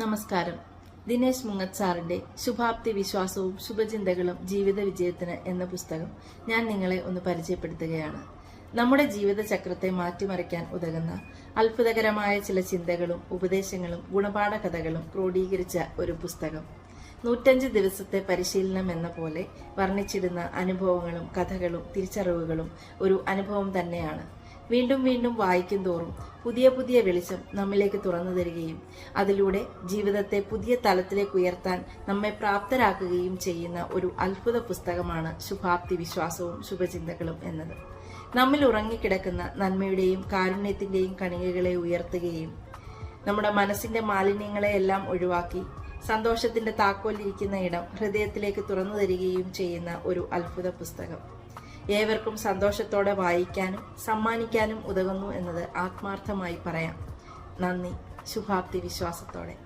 നമസ്കാരം. ദിനേശ് മുങ്ങത്ത് സാറിന്റെ ശുഭാപ്തി വിശ്വാസവും ശുഭചിന്തകളും ജീവിത വിജയത്തിന് എന്ന പുസ്തകം ഞാൻ നിങ്ങളെ ഒന്ന് പരിചയപ്പെടുത്തുകയാണ്. നമ്മുടെ ജീവിത ചക്രത്തെ മാറ്റിമറിക്കാൻ ഉതകുന്ന അത്ഭുതകരമായ ചില ചിന്തകളും ഉപദേശങ്ങളും ഗുണപാഠ കഥകളും ക്രോഡീകരിച്ച ഒരു പുസ്തകം. നൂറ്റഞ്ച് ദിവസത്തെ പരിശീലനം എന്ന പോലെ വർണിച്ചിടുന്ന അനുഭവങ്ങളും കഥകളും തിരിച്ചറിവുകളും ഒരു അനുഭവം തന്നെയാണ്. വീണ്ടും വീണ്ടും വായിക്കും തോറും പുതിയ പുതിയ വെളിച്ചം നമ്മിലേക്ക് തുറന്നു തരികയും അതിലൂടെ ജീവിതത്തെ പുതിയ തലത്തിലേക്ക് ഉയർത്താൻ നമ്മെ പ്രാപ്തരാക്കുകയും ചെയ്യുന്ന ഒരു അത്ഭുത പുസ്തകമാണ് ശുഭാപ്തി വിശ്വാസവും ശുഭചിന്തകളും എന്നത്. നമ്മിൽ ഉറങ്ങിക്കിടക്കുന്ന നന്മയുടെയും കാരുണ്യത്തിന്റെയും കണികകളെ ഉയർത്തുകയും നമ്മുടെ മനസ്സിന്റെ മാലിന്യങ്ങളെയെല്ലാം ഒഴിവാക്കി സന്തോഷത്തിന്റെ താക്കോലിരിക്കുന്ന ഇടം ഹൃദയത്തിലേക്ക് തുറന്നു തരികയും ചെയ്യുന്ന ഒരു അത്ഭുത പുസ്തകം. ഏവർക്കും സന്തോഷത്തോടെ വായിക്കാനും സമ്മാനിക്കാനും ഉതകുന്നു എന്നത് ആത്മാർത്ഥമായി പറയാം. നന്ദി. ശുഭാപ്തി വിശ്വാസത്തോടെ.